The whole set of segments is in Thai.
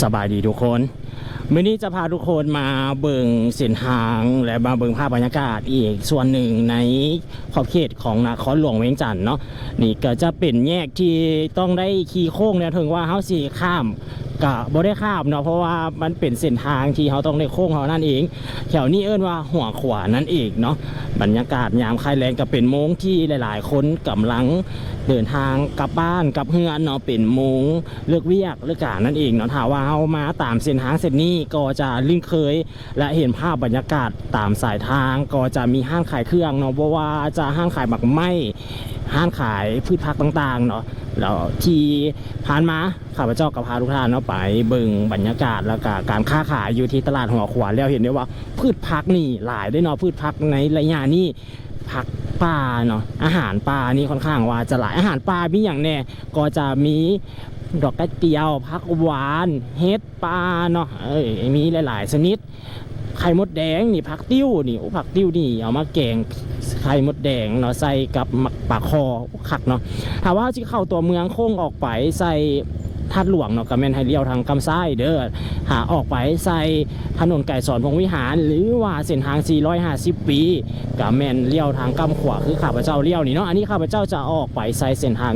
สบายดีทุกคนมื้อนี้จะพาทุกคนมาเบิ่งเส้นทางและมาเบิ่งภาพบรรยากาศอีกส่วนหนึ่งในขอบเขตของนครหลวงเวียงจันทน์เนาะนี่ก็จะเป็นแยกที่ต้องได้ขี่โค้งเนี่ยถึงว่าเฮาสิข้าม ก็บ่ได้ข้ามเนาะเพราะว่ามันเป็นเส้นทางที่เฮาต้องได้โค้งเฮานั่นเองแถวนี้เอิ้นว่าหัวขวานั่นเองเนาะบรรยากาศยามคลายแรงก็เป็นโมงที่หลาย ๆ คนกำลังเดินทางกลับบ้านกลับเฮือนเนาะเป็นโมงเลือกเวียกเลือกการนั่นเองเนาะถ้าว่าเฮามาตามเส้นทางเส้นนี้ก็จะลื่นเคย และเห็นภาพบรรยากาศตามสายทางก็จะมีห้างขายเครื่องเนาะเพราะว่าจะห้างขายหมักไหม้ห้างขายพืชผักต่าง ๆ เนาะ แล้วที่ผ่านมาข้าพเจ้ากับพาทุกท่านเนาะไปเบิ่งบรรยากาศแล้วก็การค้าขายอยู่ที่ตลาดหัวขวานแล้วเห็นได้ว่า พืชผักนี่หลายได้เนาะพืชผักในระยะนี้ผักป่าเนาะอาหารป่านี่ค่อนข้างว่าจะหลายอาหารป่ามีอย่างแน่ก็จะมีดอกกระเจียวผักหวานเห็ดป่าเนาะเอ้ยมีหลาย ๆ ชนิด ไข่มดแดงนี่ผักติ้วนี่โอ้ผักติ้วนี่เอามาแกงไข่มดแดงเนาะใส่กับหมักปลาคอคักเนาะถามว่าที่เข้าตัวเมืองโค้งออกไปใส่ทัดหลวงเนาะก็แม่นให้เลี้ยวทางกำซ้เด้อหาออกไปใส่ถนนไก่สอนพงวิหาร หรือว่าเส้นทาง 450 ปีก็แม่นเลี้ยวทางกำขวาคือข้าพเจ้าเลี้ยวนี่เนาะอันนี้ข้าพเจ้าจะออกไปใส่เส้นทาง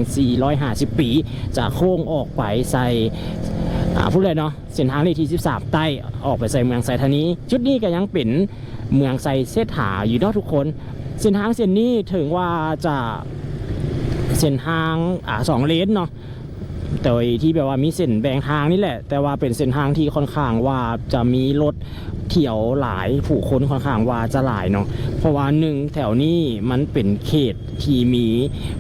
450 ปี จะโค้งออกไปใส่ พูดเลยเนาะเส้นทางเลขที่13 ใต้ออกไปใส่เมืองไซธานีจุดนี้ก็ยังเป็นเมืองไซเซถาอยู่เนาะทุกคน เส้นทางเส้นนี้ถึงว่าจะเส้นทางอ่าสองเลนเนาะโดยที่แบบว่ามีเส้นแบ่งทางนี่แหละ แต่ว่าเป็นเส้นทางที่ค่อนข้างว่าจะมีรถเที่ยวหลายผู้คนค่อนข้างว่าจะหลายเนาะเพราะว่าหนึ่งแถวนี้มันเป็นเขตที่มี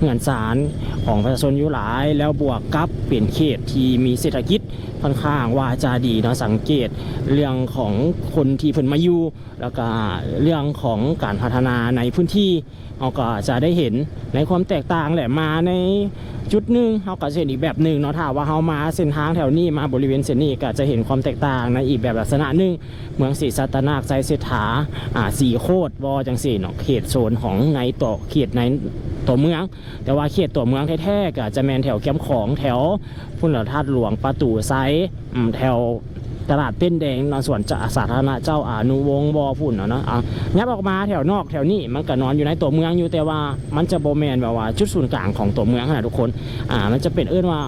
เงินสารของประชาชนอยู่หลาย แล้วบวกกับเป็นเขตที่มีเศรษฐกิจ ค่อนข้างว่าจะดีเนาะสังเกตเรื่องของคนที่เพิ่นมาอยู่แล้วก็เรื่องของการพัฒนาในพื้นที่เราก็จะได้เห็นในความแตกต่างแหละมาในจุดหนึ่งเราก็จะเห็นอีกแบบหนึ่งเนาะถ้าว่าเรามาเส้นทางแถวนี้มาบริเวณเส้นนี้ก็จะเห็นความแตกต่างในอีกแบบลักษณะหนึ่งเมืองศรีสัตนาคไซเสถาอ่าสีโคตรวอจังสีเนาะเขตโซนของในตัวเขตในตัวเมือง แต่ว่าเขตตัวเมืองแท้ๆก็จะแมนแถวแคมป์ของแถวพุ่นเหล่าธาตุหลวงประตูไซอืมแถวตลาดเต้นแดงนอนสวนจะสาธารณะเจ้าอานุวงศ์บอพุ่นเนาะเนาะอะยับออกมาแถวนอกแถวนี้มันก็นอนอยู่ในตัวเมืองอยู่แต่ว่ามันจะโบแมนแบบว่าจุดศูนย์กลางของตัวเมืองนะทุกคนอ่ามันจะเป็นเอื้อนว่า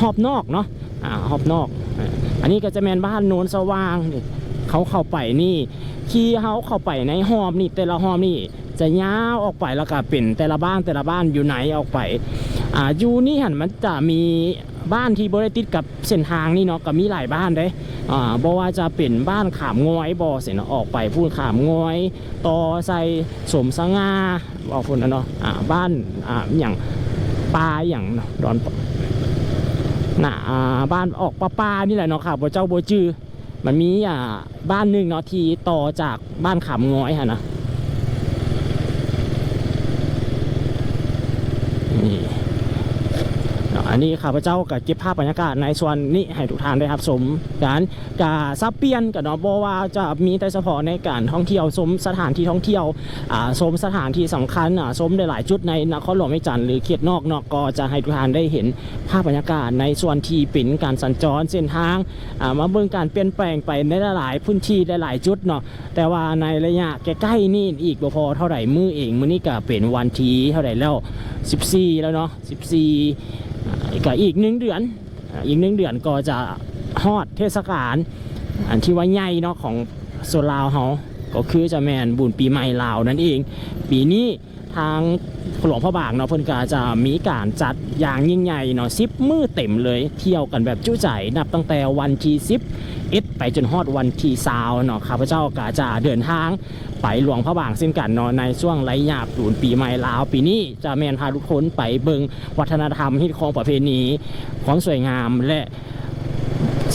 หอบนอกเนาะอ่าหอบนอกอ่าอันนี้ก็จะแมนบ้านโนนสว่างนี่เขาเข้าไปนี่ขี่เขาเข้าไปในหอมนี่แต่ละหอมนี่ จะยาวออกไปแล้วก็เป็นแต่ละบ้านแต่ละบ้านอยู่ไหนออกไปอ่าอยู่นี่หันมันจะมี บ้านที่บริติดกับเส้นทางนี่เนาะก็มีหลายบ้านเด้อ่าบอว่าจะเป็นบ้านขามงอยบอเสร็จเนออกไปพูดขามงอยต่อใส่สมสง่าบอกพูดนะเนาะอ่าบ้านอ่าอย่างปลาอย่างเนาะดอนน่ะอ่าบ้านออกปลาปลานี่แหละเนาะค่ะพระเจ้าโบจือมันมีอ่าบ้านหนึ่งเนาะที่ต่อจากบ้านขามงอยฮะนะนี่ นนี้ข้าพเจ้ากับเก็บภาพบรรยากาศในส่วนนี้ให้ทุกท่านได้รับชมกันกาซับเปลี่ยนกับเนาะบว่าจะมีแต่เฉพาะในการท่องเที่ยวชมสถานที่ท่องเที่ยวอ่าชมสถานที่สำคัญอ่าชมหลายจุดในนครหลวงไม่จันทร์หรือเขตนอกเนาะก็จะให้ทุกท่านได้เห็นภาพบรรยากาศในส่วนที่เป็นการสัญจรเส้นทางอ่ามาเบิ่งการเปลี่ยนแปลงไปในหลายๆพื้นที่หลายๆจุดเนาะแต่ว่าในระยะใกล้ๆนี่อีกบ่พอเท่าไหร่มือเองมื้อนี้ก็เป็นวันที่เท่าไหร่แล้ว 14 แล้วเนาะ14อ่ ก็อีกหนึ่งเดือนอีกหนึ่งเดือนก็จะฮอดเทศกาลอันที่ว่าใหญ่เนาะของโซลาวเฮาก็คือจะแมนบุญปีใหม่ลาวนั่นเอง ปีนี้ ทางหลวงพ่อบางเนาะเพิ่นก็จะมีการจัดอย่างยิ่งใหญ่เนาะ10มื้อเต็มเลยเที่ยวกันแบบจุใจนับตั้งแต่วันที่10เอ็ดไปจนฮอดวันที่ซาวเนาะข้าพเจ้าก็จะเดินทางไปหลวงพระบางเช่นกันเนาะในช่วงระยะปูนปีใหม่ลาวปีนี้จะแมนพาทุกคนไปเบิงวัฒนธรรมที่ของประเพณีความสวยงามและ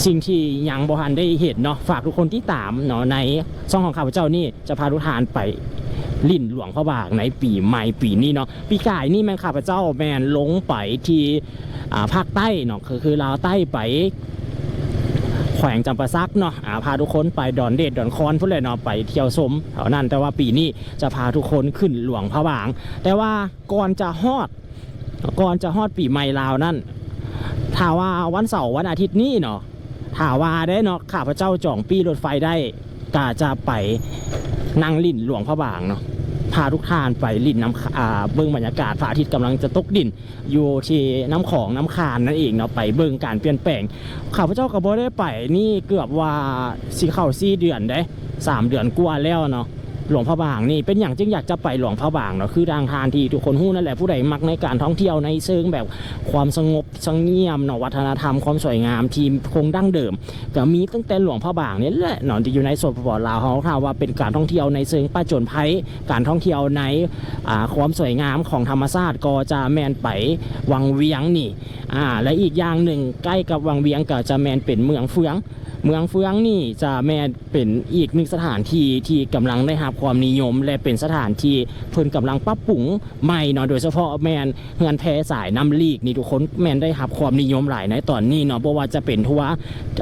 สิ่งที่ยังบ่ทันได้เห็นเนาะฝากทุกคนที่ตามเนาะในช่องของข้าพเจ้านี่จะพาทุกท่านไป ลิ่นหลวงพระบางในปีใหม่ปีนี้เนาะปีกายนี่แมนข้าพเจ้าแมนลงไปที่ภาคใต้เนาะคือคือลาวใต้ไปแขวงจำปาซักเนาะอาพาทุกคนไปดอนเดดดอนคอนพุ่นเลยเนาะไปเที่ยวชมแถวนั้นแต่ว่าปีนี้จะพาทุกคนขึ้นหลวงพระบาง แต่ว่าก่อนจะฮอดก่อนจะฮอดปีใหม่ลาวนั่นถ้าว่าวันเสาร์วันอาทิตย์นี้เนาะถาว่าได้เนาะข้าพเจ้าจองปีรถไฟได้กาจะไป นั่งลิ่นหลวงพระบางเนาะพาทุกท่านไปลิ่นน้ำอ่าเบื้องบรรยากาศพระอาทิตย์กำลังจะตกดินอยู่ที่น้ำของน้ำคานนั่นเองเนาะไปเบิ่งการเปลี่ยนแปลงข้าพเจ้ากับ่ได้ไปนี่เกือบว่าสีเข่าสี่เดือนได้สามเดือนกว่าแล้วเนาะ หลวงพระบางนี่เป็นอย่างจึงอยากจะไปหลวงพระบางเนาะคือทางทานที่ทุกคนฮู้นั่นแหละผู้ใดมักในการท่องเที่ยวในเชิงแบบความสงบสงเงียมเนาะวัฒนธรรมความสวยงามที่คงดั้งเดิมก็มีตั้งแต่หลวงพระบางนี่แหละเนาะที่อยู่ในโซนปปลาวเขาถามว่าเป็นการท่องเที่ยวในเชิงป้าจนภัยการท่องเที่ยวในความสวยงามของธรรมชาติก็จะแมนไปวังเวียงนี่อ่าและอีกอย่างหนึ่งใกล้กับวังเวียงก็จะแมนเป็นเมืองเฟือง เมืองเฟืองนี่จะแมนเป็นอีกหนึ่งสถานที่ที่กำลังได้รับความนิยม และเป็นสถานที่เพิ่นกำลังปรับปรุงใหม่เนาะโดยเฉพาะแมนเฮือนแพสายน้ำลีกนี่ทุกคนแมนได้รับความนิยมหลายในตอนนี้เนาะเพราะว่าจะเป็นทั่ว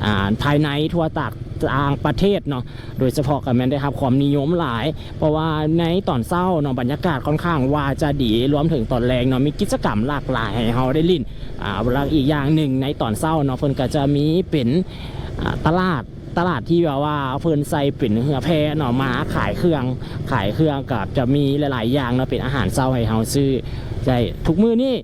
อ่าภายในทั่วตางต่างประเทศเนาะ โดยเฉพาะกับแมนได้รับความนิยมหลาย เพราะว่าในตอนเศร้าเนาะบรรยากาศค่อนข้างว่าจะดี รวมถึงตอนแรงเนาะมีกิจกรรมหลากหลายให้เราได้ลิ้นอ่าแล้วอีกอย่างหนึ่งในตอนเศร้าเนาะเพิ่นก็จะมีเป็นตลาด ตลาดที่แบบว่าเพิ่นใส่เป็นเหือแพเนาะมาขายเครื่อง ขายเครื่องกับจะมีหลาย ๆ อย่างเนาะเป็นอาหารเช้าให้เฮาซื้อใช่ทุกมือนี่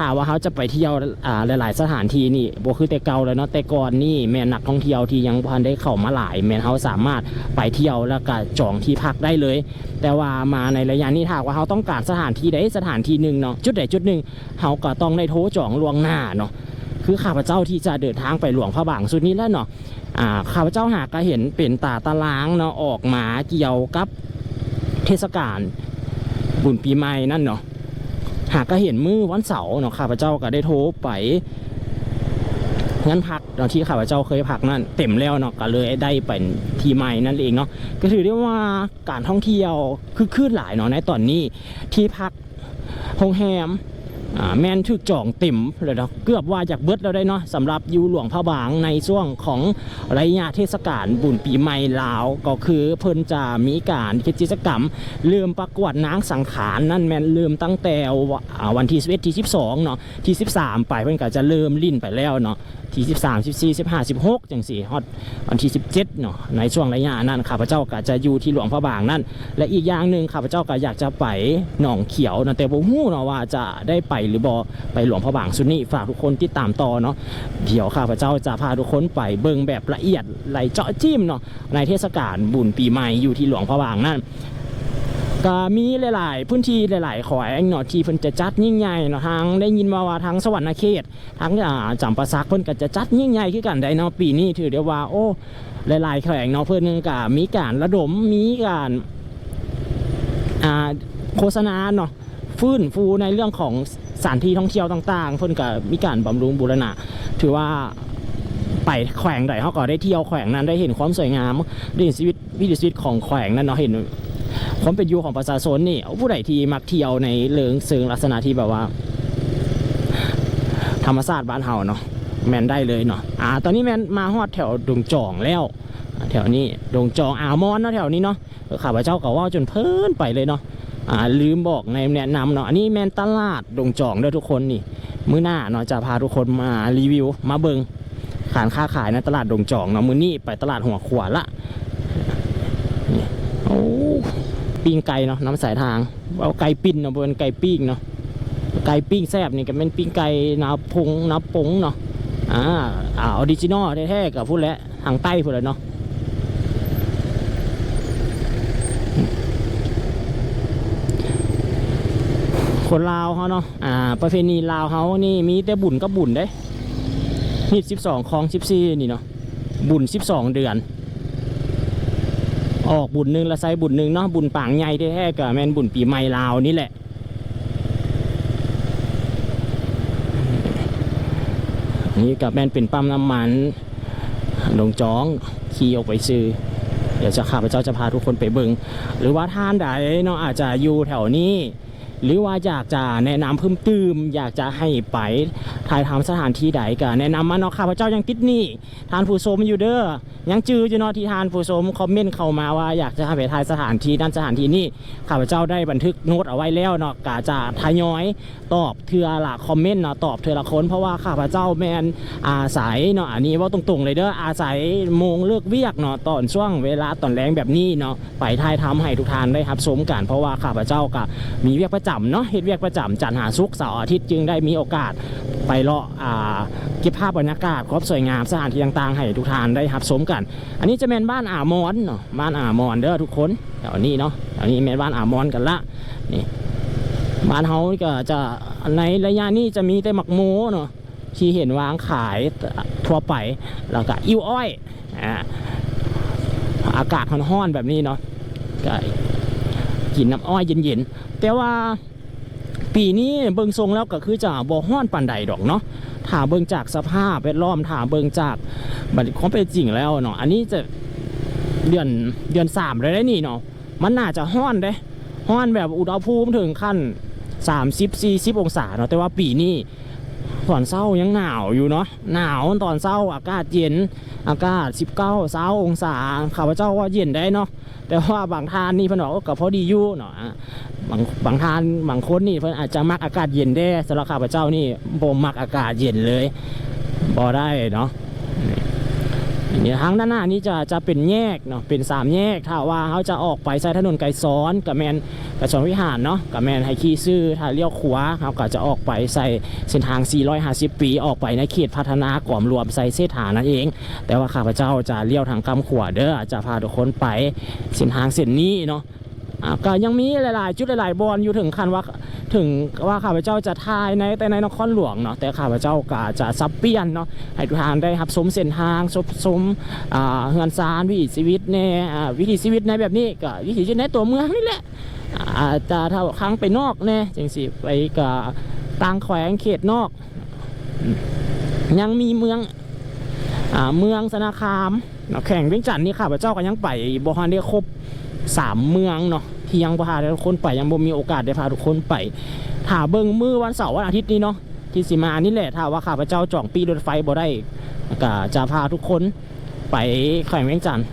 หาว่าเขาจะไปเที่ยวอ่าหลาย ๆ สถานที่นี่บ่คือแต่เก่าแล้วเนาะแต่ก่อนนี่แม่นนักท่องเที่ยวที่ยังบ่ทันได้เข้ามาหลาย แม่นเขาสามารถไปเที่ยวแล้วก็จองที่พักได้เลย แต่ว่ามาในระยะนี้ถ้าหากว่าเขาต้องการสถานที่ใดสถานที่หนึ่งเนาะจุดใดจุดหนึ่งเขาก็ต้องได้โทรจองล่วงหน้าเนาะคือข้าพเจ้าที่จะเดินทางไปหลวงพระบางสุดนี้แล้วเนาะ อ่าข้าพเจ้าหากก็เห็นเป็นตาตารางเนาะออกมาเกี่ยวกับเทศกาลบุญปีใหม่นั่นเนาะหากก็เห็นมือวันเสาร์เนาะข้าพเจ้าก็ได้โทรไปงั้นพักเนาะที่ข้าพเจ้าเคยพักนั่นเต็มแล้วเนาะก็เลยได้เป็นทีใหม่นั่นเองเนาะก็ถือได้ว่าการท่องเที่ยวคือคลื่นหลายเนาะในตอนนี้ที่พักโรงแรม อ่าแม่นถึกจ่องติ๋มเลยเนาะเกือบว่าจากเบิดแล้วได้เนาะสำหรับยูหลวงพระบางในช่วงของระยะเทศกาลบุญปีใหม่ลาว ก็คือเพิ่นจะมีการกิจกรรมเริ่มประกวดนางสังขารนั่นแม่นเริ่มตั้งแต่ว่าวันที่11ที่ 12เนาะที่ 13 ไปเพิ่นก็จะเริ่มลิ่นไปแล้วเนาะ ที่13 14 15 16จังสี่ฮอดวันที่17เนาะในช่วงระยะนั้นข้าพเจ้าก็จะอยู่ที่หลวงพระบางนั่นและอีกอย่างหนึ่งข้าพเจ้าก็อยากจะไปหนองเขียวนะแต่บ่ฮู้เนาะว่าจะได้ไปหรือบ่ไปหลวงพระบางสุนี้ฝากทุกคนติดตามต่อเนาะเดี๋ยวข้าพเจ้าจะพาทุกคนไปเบิ่งแบบละเอียดไหลเจาะจิ้มเนาะในเทศกาลบุญปีใหม่อยู่ที่หลวงพระบางนั่น ก็มีหลาย ๆ พื้นที่หลาย ๆ ขอแองเนาะที่เพิ่นจะจัดยิ่งใหญ่เนาะทางได้ยินมาว่าทางสวรรณเขตทางอ่าจำปาสักเพิ่นก็จะจัดยิ่งใหญ่คือกันได้เนาะปีนี้ถือได้ว่า โอ้หลาย ๆ แขวงเนาะเพิ่นก็มีการระดมมีการอ่าโฆษณาเนาะฟื้นฟูในเรื่องของสถานที่ท่องเที่ยวต่าง ๆ เพิ่นก็มีการบำรุงบูรณะ ถือว่าไปแขวงใดเขาก็ได้เที่ยวแขวงนั้นได้เห็นความสวยงามได้เห็นชีวิตวิถีชีวิตของแขวงนั้นเนาะเห็น ความเป็นอยู่ของประชาชนนี่เอาผู้ใดที่มักเที่ยวในเลิงเซิงลักษณะที่แบบว่า ธรรมศาสตร์บ้านเฮาเนาะแมนได้เลยเนาะอ่า ตอนนี้แมนมาฮอดแถวดงจองแล้ว แถวนี้ดงจองอ่าวมอนเนาะแถวนี้เนาะข้าพเจ้าก็ว่าจนเพลินไปเลยเนาะอ่าลืมบอกในแนะนำเนาะอันนี้แมนตลาดดงจองด้อทุกคนนี่มื้อหน้าเนาะจะพาทุกคนมารีวิว มาเบิงขานค้าขายในตลาดดงจองเนาะมื้อนี้ไปตลาดหัวขวาละนี่โอ้ ปิ้งไก่เนาะน้ำสายทาง เอาไก่ปิ้นเนาะบนไก่ปิ้งเนาะไก่ปิ้งแซ่บนี่ก็เป็นปิ้งไก่นาพงนาปงเนาะอ่าอ่าออริจินอลแท้ๆกับพูดแล้วทางใต้พูดเลยเนาะคนลาวเขาเนาะอ่า ประเพณีลาวเขานี่มีแต่บุญกับบุญเด้นี่สิบสองคลองสิบสี่นี่เนาะบุญสิบสองเดือน ออกบุญหนึ่งละไซบุญหนึ่งเนาะบุญปางใหญ่แท้ๆกับแมนบุญปีใหม่ลาวนี่แหละนี่กับแมนเป็นปั๊มน้ำมันลงจ้องขี่ออกไปซื้อเดี๋ยวจะข้าพเจ้าจะพาทุกคนไปเบิงหรือว่าท่านใดเนาะอาจจะอยู่แถวนี้ หรือว่าอยากจะแนะนำเพิ่มเติมอยากจะให้ไปถ่ายทำสถานที่ใดก็แนะนำมาเนาะข้าพเจ้ายังติดหนี่ทานผู้ชมอยู่เด้อยังจืออยู่เนาะที่ทานผู้ชมคอมเมนต์เข้ามาว่าอยากจะให้ไปถ่ายสถานที่นั่นสถานที่นี่ข้าพเจ้าได้บันทึกโน้ตเอาไว้แล้วเนาะกาจะทยอยตอบเทือละคอมเมนต์เนาะตอบเทือละคนเพราะว่าข้าพเจ้าแมนอาศัยเนาะอันนี้ว่าตรงๆเลยเด้ออาศัยโมงเลิกเวียกเนาะตอนช่วงเวลาตอนแรงแบบนี้เนาะไปถ่ายทำให้ทุกท่านได้รับชมกันเพราะว่าข้าพเจ้าก็มีเวียกประจำเนาะเฮ็ดเวียกประจำจันทร์หาศุกร์เสาร์อาทิตย์จึงได้มีโอกาสไปเลาะอ่าเก็บภาพบรรยากาศครบสวยงามสถานที่ต่างๆให้ทุกท่านได้รับชมกัน อันนี้จะเป็นบ้านอามอนเนาะบ้านอามอนเด้อทุกคนแถวนี้เนาะแถวนี้เป็นบ้านอามอนกันละนี่บ้านเฮาก็จะในระยะนี้จะมีแต่หมักโมเนาะที่เห็นวางขายทั่วไปแล้วก็อิ่วอ้อยอ่าอากาศร้อนๆแบบนี้เนาะก็ กินน้ำอ้อยเย็นๆ แต่ว่าปีนี้เบิงทรงแล้วก็คือจะบ่ฮ้อนปานใดดอกเนาะถ้าเบิงจากสภาพแวดล้อมถ้าเบิงจากบัดความเป็นจริงแล้วเนาะอันนี้จะเดือนเดือนสามเลยได้นี่เนาะมันน่าจะห้อนเด้ห้อนแบบอุณหภูมิถึงขั้น30 40องศาเนาะแต่ว่าปีนี้ตอนเช้ายังหนาวอยู่เนาะหนาวตอนเช้าอากาศเย็นอากาศ 19เช้าองศาข้าพเจ้าว่าเย็นได้เนาะ แต่ว่าบางทานนี่เพิ่นบอกก็พอดีอยู่เนาะอะบางบางทานบางคนนี่เพิ่นอาจจะมักอากาศเย็นได้สำหรับข้าพเจ้านี่บ่มักอากาศเย็นเลยบ่ได้เนาะ เนี่ยทางด้านหน้านี้จะจะเป็นแยกเนาะเป็นสามแยก ถ้าว่าเขาจะออกไปใช้ถนนไกลซ้อนกับแมนกับชอนวิหารเนาะกับแมนไฮคีซื่อถ้าเลี้ยวขวาเขาก็จะออกไปใส่เส้นทาง 450 ปีออกไปในเขตพัฒนากล่อมรวมใส่เส้นทางนั่นเอง แต่ว่าข้าพเจ้าจะเลี้ยวทางกำขวาเด้อจะพาทุกคนไปเส้นทางเส้นนี้เนาะ ก็ยังมีหลาย ๆ จุดหลาย ๆ บอลอยู่ถึงขั้นว่าถึงว่าข้าพเจ้าจะทายในแต่ในนครหลวงเนาะแต่ข้าพเจ้าก็จะซับเปลี่ยนเนาะให้ทุกทางได้รับชมเส้นทางชมชมเฮือนซานวิถีชีวิตในวิถีชีวิตในแบบนี้ก็วิถีชีวิตในตัวเมืองนี่แหละอาจจะถ้าครั้งไปนอกแน่จังสิไปกับต่างแขวงเขตนอก ยังมีเมืองอเมืองสนาคามแข่งเวียงจันทน์นี่ข้าพเจ้าก็ยังไปบ่ฮันได้ครบสามเมืองเนาะ ที่ยังพาทุกคนไปยังบ่มีโอกาสได้พาทุกคนไปถ้าเบิ่งมือวันเสาร์วันอาทิตย์นี้เนาะที่สิมานี่แหละถ้าว่าข้าพเจ้าจองปีรถไฟบ่ได้ก็จะพาทุกคนไปแข่งเวียงจันทน์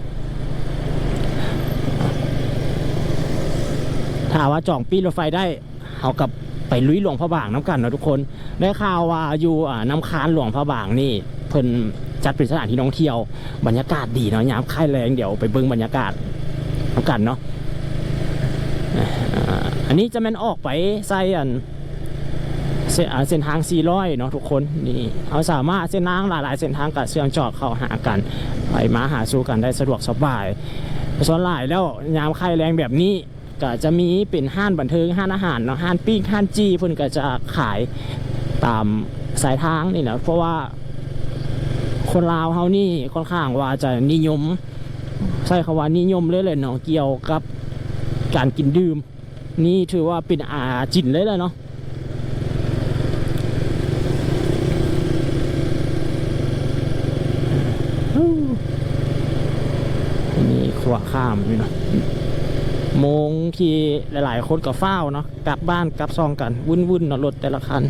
ถ้าว่าจองปีรถไฟได้เอากับไปลุยหลวงพระบางน้ำกันเนาะทุกคน ได้ข่าวว่าอยู่น้ำค้านหลวงพระบางนี่เพิ่นจัดเป็นสถานที่ท่องเที่ยว บรรยากาศดีเนาะยามค่ายแรงเดี๋ยวไปเบิ่งบรรยากาศน้ำกันเนาะ อันนี้จะแม่นออกไปใส่อันเส้นอ่าเส้นทาง400เนาะทุกคนนี่เขาสามารถเส้นทางหลาย ๆ เส้นทางกับเชื่อมจอดเข้าหากันไปมาหาสู่กันได้สะดวกสบายส่วนหลายแล้วยามค่แรงแบบนี้ก็จะมีเป็นห้านบันเทิงห้านอาหารเนาะห้านปิ้งห้านจีเพิ่นก็จะขายตามสายทางนี่นะเพราะว่าคนลาวเฮานี่ค่อนข้างว่าจะนิยม ใช่คำว่านิยมเลยเลยเนาะเกี่ยวกับการกินดื่ม นี่ถือว่าเป็นอาจินเลยเลยเนาะนี่ขวาข้ามนี่เนาะมงที่หลาย ๆ คนก็เฝ้าเนาะกลับบ้านกลับซองกันวุ่นวุ่นๆเนาะรถแต่ละคัน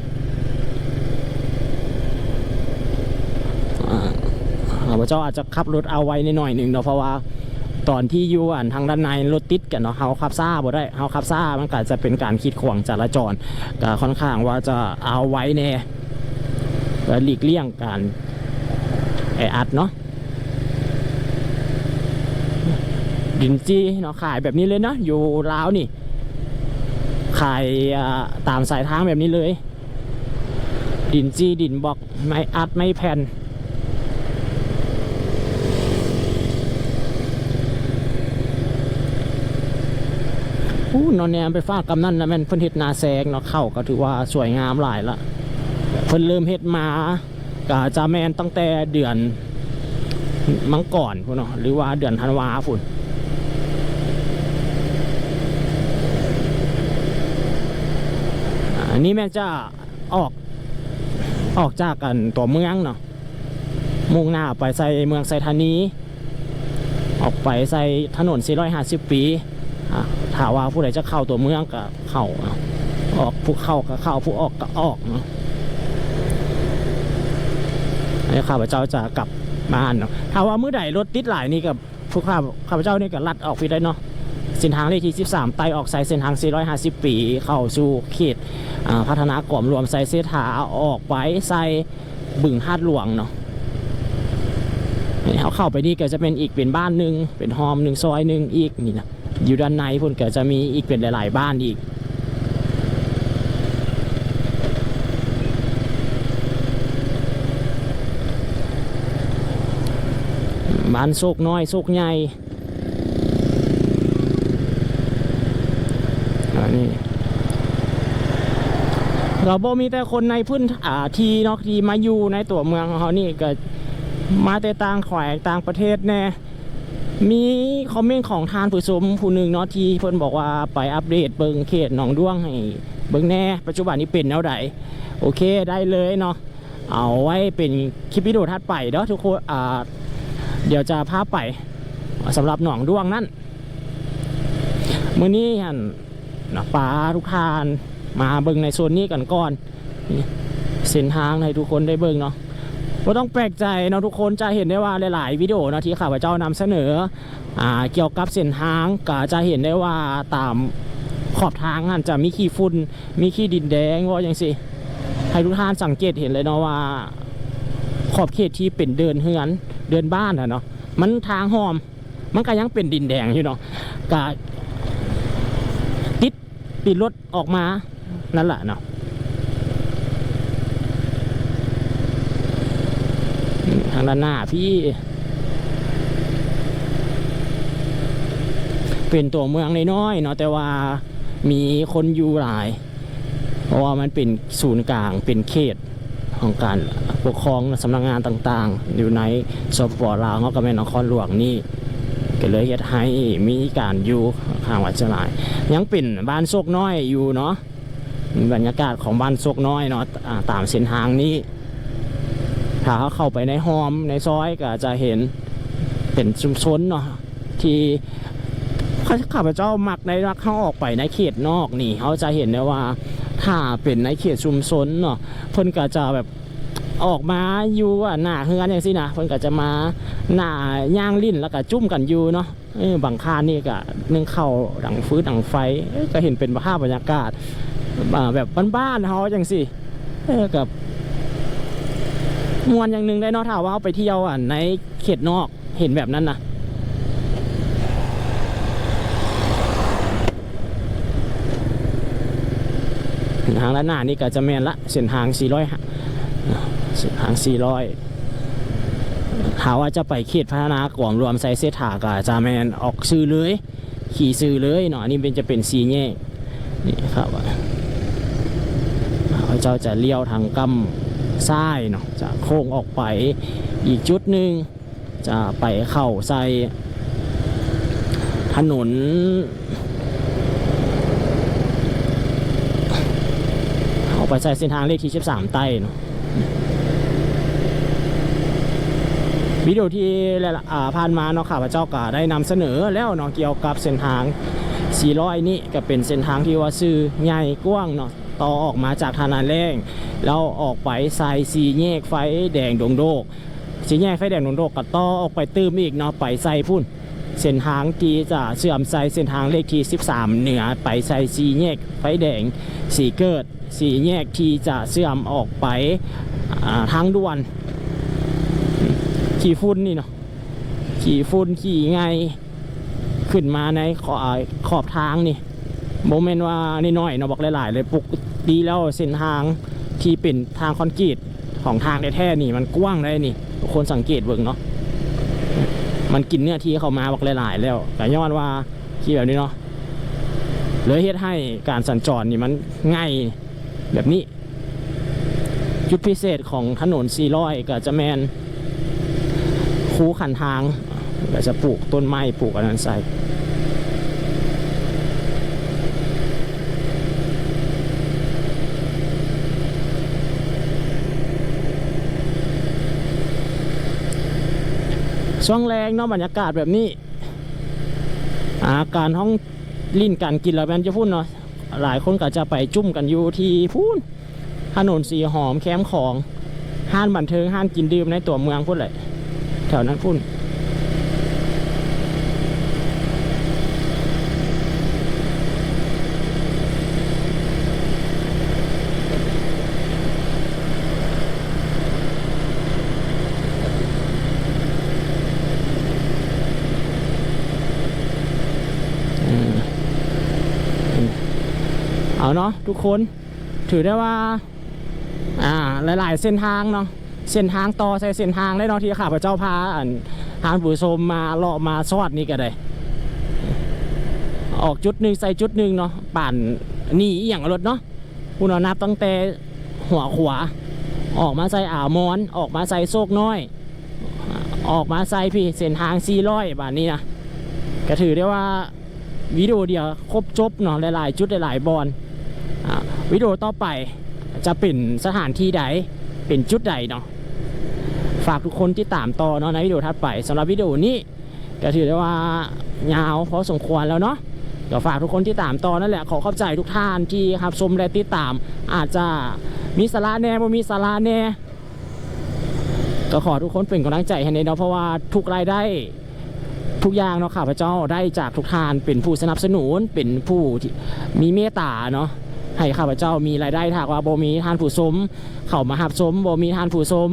อ่าข้าพเจ้าอาจจะขับรถเอาไว้ในหน่อยหนึ่งเนาะเพราะว่า ตอนที่อยู่อันทางด้านในรถติดกันเนาะเฮาขับซ่าบ่ได้เฮาขับซ่ามันก็จะเป็นการขีดขวางจราจรก็ค่อนข้างว่าจะเอาไว้แน่หลีกเลี่ยงการแออัดเนาะดินจีเนาะขายแบบนี้เลยเนาะอยู่ลาวนี่ขายตามสายทางแบบนี้เลย ดินจีดินบอกไม่อัดไม่แผ่น อู้นอนแนมไปฟากกำนั่นนะแม่นเพิ่นเฮ็ดนาแซงเนาะเข้าก็ถือว่าสวยงามหลายละเพิ่นเริ่มเฮ็ดมาก็จะแมนตั้งแต่เดือนมังก่อนพุ่นเนาะหรือว่าเดือนธันวาพุ่นอันนี้แม่จะออกออกจากกันตัวเมืองเนาะมุ่งหน้าไปใส่เมืองไซธานี ออกไปใส่ถนน 450 ปีอะ ถาว่าผู้ใดจะเข้าตัวเมืองก็เข้าออกผู้เข้าก็เข้าผู้ออกก็ออกเนาะอันนี้ข้าพเจ้าจะกลับบ้านเนาะถ้าว่าเมื้อใดรถติดหลายนี่กับพวกข้าข้าพเจ้านี่ก็ลัดออกไปได้เนาะเส้นทางเลขที่ 13 ไต่ออกสายเส้นทาง 450 ปี เข้าสู่เขตพัฒนากล่อมรวมไซเสถาออกไปใส่บึงฮาดหลวงเนาะเขาเข้าไปนี่ก็จะเป็นอีกเป็นบ้านหนึ่งเป็นหอมหนึ่งซอยหนึ่งอีกนี่นะ อยู่ด้านในพุ่นก็จะมีอีกเป็นหลาย ๆ บ้านอีกบ้านโศกน้อยโศกใหญ่นนี้เราบ่มีแต่คนในพื้นอ่าทีนาะที่มาอยู่ในตัวเมืองของเขานี่ก็มาแต่ต่างแขวงต่างประเทศแน่ มีคอมเมนต์ของทานผู้ชมผู้หนึ่งเนาะที่เพิ่นบอกว่าไปอัปเดตเบิงเขตหนองด้วงให้เบิงแน่ปัจจุบันนี้เป็นแนวใดโอเคได้เลยเนาะเอาไว้เป็นคลิปวิดีโอถัดไปเนาะทุกคนอ่าเดี๋ยวจะพาไปสำหรับหนองด้วงนั่นมื้อนี้หันนะป้าทุกทานมาเบิงในโซนนี้กันก่อนเส้นทางให้ทุกคนได้เบิงเนาะ ก็ต้องแปลกใจเนาะทุกคนจะเห็นได้ว่าหลาย ๆ วิดีโอนาะที่ข้าพเจ้านำเสนออ่าเกี่ยวกับเส้นทางก็จะเห็นได้ว่าตามขอบทางนั่นจะมีขี้ฝุ่นมีขี้ดินแดงว่าอย่างสิให้ทุกท่านสังเกตเห็นเลยเนาะว่า ขอบเขตที่เป็นเดินเฮือนเดินบ้านอะเนาะมันทางหอม มันก็ยังเป็นดินแดงอยู่เนาะกะติดปิดรถออกมานั่นแหละเนาะอืม ทางด้านหน้าพี่ เป็นตัวเมืองน้อยๆเนาะแต่ว่ามีคนอยู่หลาย เพราะว่ามันเป็นศูนย์กลางเป็นเขตของการปกครองสำนักงานต่างๆ อยู่ในสปปลาวเขาก็แม่นนครหลวงนี่ก็เลยเฮ็ดให้มีการอยู่ข้างวัดเจลาย ยังเป็นบ้านโซกน้อยอยู่เนาะบรรยากาศของบ้านโซกน้อยเนาะตามเส้นทางนี้ ถ้าเข้าไปในหอมในซอยก็จะเห็นเป็นชุมชนเนาะที่ข้าพเจ้ามักในรักเข้าออกไปในเขตนอกนี่เขาจะเห็นได้ว่าถ้าเป็นในเขตชุมชนเนาะเพิ่นก็จะแบบออกมาอยู่อะหน้าเฮือนอย่างสินะเพิ่นก็จะมาหน้าย่างลิ้นแล้วก็จุ่มกันอยู่เนาะบางค่านี่ก็นึ่งเข้าดังฟื้นดังไฟก็เห็นเป็นภาพบรรยากาศแบบบ้านๆเฮาจังสิกับ มวนอย่างหนึ่งได้นาะถ้าว่าเอาไปเที่ยวอะในเขตนอกเห็นแบบนั้นนะทางด้านหน้านี่ก็จะแมนละเส้นทาง 400ฮะเส้นทาง 400ถาว่าจะไปเขตพัฒนากล่อมรวมไซเซถาก็จะแมนออกซื้อเลย ขี่ซื้อเลยเนาะอันนี่เป็นจะเป็นสีแยกนี่ครับเขาจ้าจะเลี้ยวทางกำ ซ้ายเนาะจะโค้งออกไปอีกจุดหนึ่งจะไปเข้าใส่ถนนออกไปใช้เส้นทางเลขที่13ใต้เนาะวิดีโอที่ผ่านมาเนาะข้าพระเจ้าก็ได้นำเสนอแล้วเนาะเกี่ยวกับเส้นทาง 400 นี่ก็เป็นเส้นทางที่ว่าซื้อใหญ่กว้างเนาะ ต่อออกมาจากทานาแรงแล้วออกไปใส่สีแยกไฟแดงดงโดกสีแยกไฟแดงดงโดกก็ต่อออกไปตื้มอีกเนาะไปใส่พุ่นเส้นทางที่จะเชื่อมใส่เส้นทางเลขที่ 13 เหนือไปใส่สีแยกไฟแดงสีเกิดสีแยกที่จะเชื่อมออกไปทางด่วนขี่ฝุ่นนี่เนาะขี่ฝุ่นขี่ไงขึ้นมาในขอขอบทางนี่โมเมนต์ว่านี่น้อยเนาะบอกหลายๆเลยปก ติแล้วเส้นทางที่เป็นทางคอนกรีตของทางแท้ๆนี่ มันกว้างได้นี่ทุกคนสังเกตเบิ่งเนาะมันกินเนื้อที่เขามาบอกหลายๆแล้วแต่ย้อนว่าขี่แบบนี้เนาะเลยเฮ็ดให้การสัญจรนี่มันง่ายแบบนี้ จุดพิเศษของถนน400ก็จะแมนคูขันทางก็จะปลูกต้นไม้ปลูกอันนั้นใส่ ช่วงแรงเนาะบรรยากาศแบบนี้ อาการห้องลิ้นการกินแล้วแมนจะพูดเนาะหลายคนก็จะไปจุ่มกันอยู่ที่พูนถนนสีหอมแคมของห้านบันเทิงห้านกินดื่มในตัวเมืองพุ่นเลยแถวนั้นพุ่น เอาเนาะทุกคนถือได้ว่า อ่าหลายๆ เส้นทางเนาะเส้นทางต่อใส่เส้นทางได้เนาะที่ข้าพเจ้าพาอันทานผู้ชมมาเลาะมาสวัสดนี่ก็ได้ ออกจุดหนึ่งใส่จุดหนึ่งเนาะปั่นหนีอย่างรถเนาะคุณเอานับตั้งแต่หัวขวา ออกมาใส่อ่าวมอน ออกมาใส่โซกน้อย ออกมาใส่พี่เส้นทางซีร้อยบาทนี้นะก็ถือได้ว่าวิดีโอเดียวครบจบเนาะหลายๆ จุดหลายๆบอล วิดีโอต่อไปจะเป็นสถานที่ใดเป็นจุดใดเนาะฝากทุกคนที่ตามต่อเนาะในวิดีโอถัดไปสำหรับวิดีโอนี้ก็ถือได้ว่ายาวพอสมควรแล้วเนาะก็ฝากทุกคนที่ตามต่อนั่นแหละขอเข้าใจทุกท่านที่ครับชมและติดตาม อาจจะมีสาระแน่บ่มีสาระแน่ก็ขอทุกคนเป็นกำลังใจให้ในเนาะเพราะว่าทุกรายได้ทุกอย่างเนาะข้าพเจ้าได้จากทุกทานเป็นผู้สนับสนุนเป็นผู้ที่มีเมตตาเนาะ ให้ข้าพเจ้ามีรายได้ถากว่าบ่มีทานผู้สม เข้ามาหับสมบ่มีทานผู้สม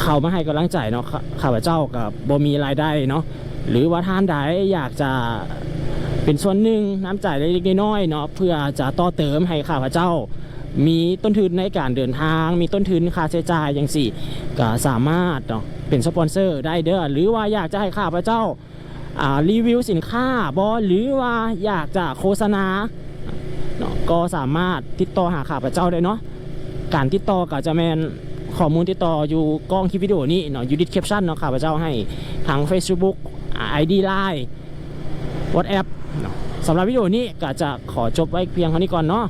เข้ามาให้กำลังใจเนาะข้าพเจ้ากับบ่มีรายได้เนาะหรือว่าท่านใดอยากจะเป็นส่วนหนึ่งน้ำใจเล็กๆน้อยๆเนาะเพื่อจะต่อเติมให้ข้าพเจ้า มีต้นทุนในการเดินทาง มีต้นทุนค่าใช้จ่ายอย่างสี่ก็สามารถเนาะเป็นสปอนเซอร์ได้เด้อหรือว่าอยากจะให้ข้าพเจ้ารีวิวสินค้าบอหรือว่าอยากจะโฆษณา ก็สามารถติดต่อหาข้าพเจ้าได้เนาะการติดต่อก็จะแมนข้อมูลติดต่ออยู่กล้องคลิปวิดีโอนี้เนาะอยู่ดิสคริปชั่นเนาะข้าพเจ้าให้ทาง Facebook ID Line WhatsApp สำหรับวิดีโอนี้ก็จะขอจบไว้เพียงเท่านี้ก่อนเนาะ